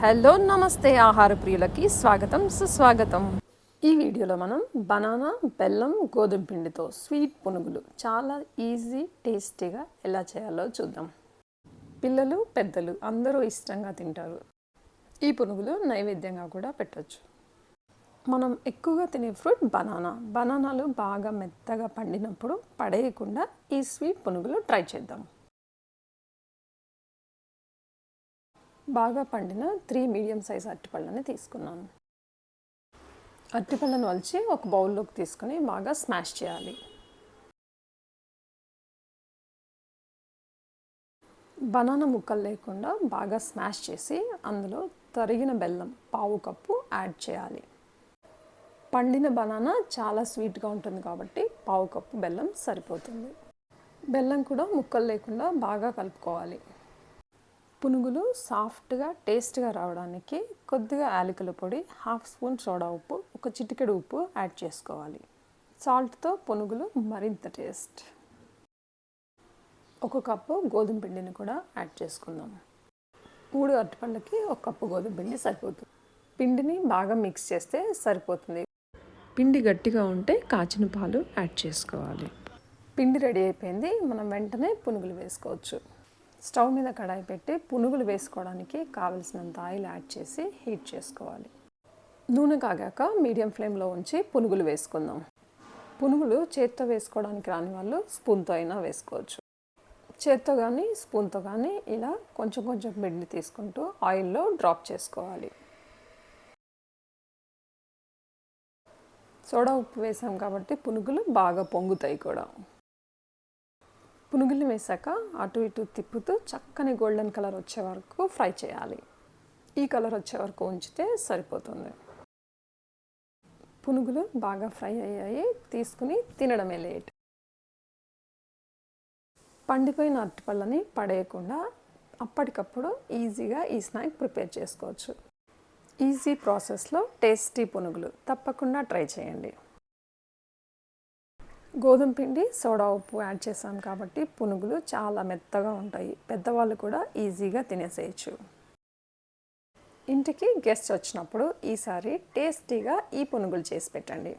Hello నమస్తే ఆహార ప్రియులకి స్వాగతం సుస్వాగతం. ఈ వీడియోలో మనం బనానా బెల్లం గోధుమ పిండితో స్వీట్ పునుగులు చాలా ఈజీ టేస్టీగా ఎలా చేయాలో చూద్దాం. పిల్లలు పెద్దలు అందరూ ఇష్టంగా తింటారు. ఈ పునుగులు నైవేద్యంగా కూడా పెట్టవచ్చు మనం ఎక్కువగా తినే ఫ్రూట్ బనానా. బనానాలు బాగా మెత్తగా పండినప్పుడు పడేయకుండా ఈ స్వీట్ పునుగులు ట్రై చేద్దాం. బాగా పండిన త్రీ మీడియం సైజ్ అరటిపళ్ళని తీసుకున్నాను. అరటిపళ్ళను వలిచి ఒక బౌల్లోకి తీసుకొని బాగా స్మాష్ చేయాలి. బనానా ముక్కలు లేకుండా బాగా స్మాష్ చేసి అందులో తరిగిన బెల్లం పావు కప్పు యాడ్ చేయాలి. పండిన బనానా చాలా స్వీట్గా ఉంటుంది కాబట్టి పావు కప్పు బెల్లం సరిపోతుంది. బెల్లం కూడా ముక్కలు లేకుండా బాగా కలుపుకోవాలి. పునుగులు సాఫ్ట్గా టేస్ట్గా రావడానికి కొద్దిగా యాలకుల పొడి హాఫ్ స్పూన్ సోడా ఉప్పు ఒక చిటికెడు ఉప్పు యాడ్ చేసుకోవాలి. సాల్ట్తో పునుగులు మరింత టేస్ట్. ఒక కప్పు గోధుమ పిండిని కూడా యాడ్ చేసుకుందాం. మూడు అరటిపళ్ళకి ఒక కప్పు గోధుమ పిండి సరిపోతుంది. పిండిని బాగా మిక్స్ చేస్తే సరిపోతుంది. పిండి గట్టిగా ఉంటే కాచిన పాలు యాడ్ చేసుకోవాలి. పిండి రెడీ అయిపోయింది. మనం వెంటనే పునుగులు వేసుకోవచ్చు. స్టవ్ మీద కడాయి పెట్టి పునుగులు వేసుకోవడానికి కావలసినంత ఆయిల్ యాడ్ చేసి హీట్ చేసుకోవాలి. నూనె కాగాక మీడియం ఫ్లేమ్లో ఉంచి పునుగులు వేసుకుందాం. పునుగులు చేత్తో వేసుకోవడానికి రాని వాళ్ళు స్పూన్తో అయినా వేసుకోవచ్చు. చేత్తో కానీ స్పూన్తో కానీ ఇలా కొంచెం కొంచెం మిడ్ని తీసుకుంటూ ఆయిల్లో డ్రాప్ చేసుకోవాలి. సోడా ఉప్పు వేసాం కాబట్టి పునుగులు బాగా పొంగుతాయి కూడా. పునుగులు వేసాక అటు ఇటు తిప్పుతూ చక్కని గోల్డెన్ కలర్ వచ్చే వరకు ఫ్రై చేయాలి. ఈ కలర్ వచ్చే వరకు ఉంచితే సరిపోతుంది. పునుగులు బాగా ఫ్రై అయ్యాయి. తీసుకుని తినడమే లేట్. పండిపోయిన అరటిపళ్ళని పడేయకుండా అప్పటికప్పుడు ఈజీగా ఈ స్నాక్ ప్రిపేర్ చేసుకోవచ్చు. ఈజీ ప్రాసెస్లో టేస్టీ పునుగులు తప్పకుండా ట్రై చేయండి. గోధుమ పిండి సోడా ఉప్పు యాడ్ చేసాం కాబట్టి పునుగులు చాలా మెత్తగా ఉంటాయి. పెద్దవాళ్ళు కూడా ఈజీగా తినేసేయచ్చు. ఇంటికి గెస్ట్ వచ్చినప్పుడు ఈసారి టేస్టీగా ఈ పునుగులు చేసి పెట్టండి.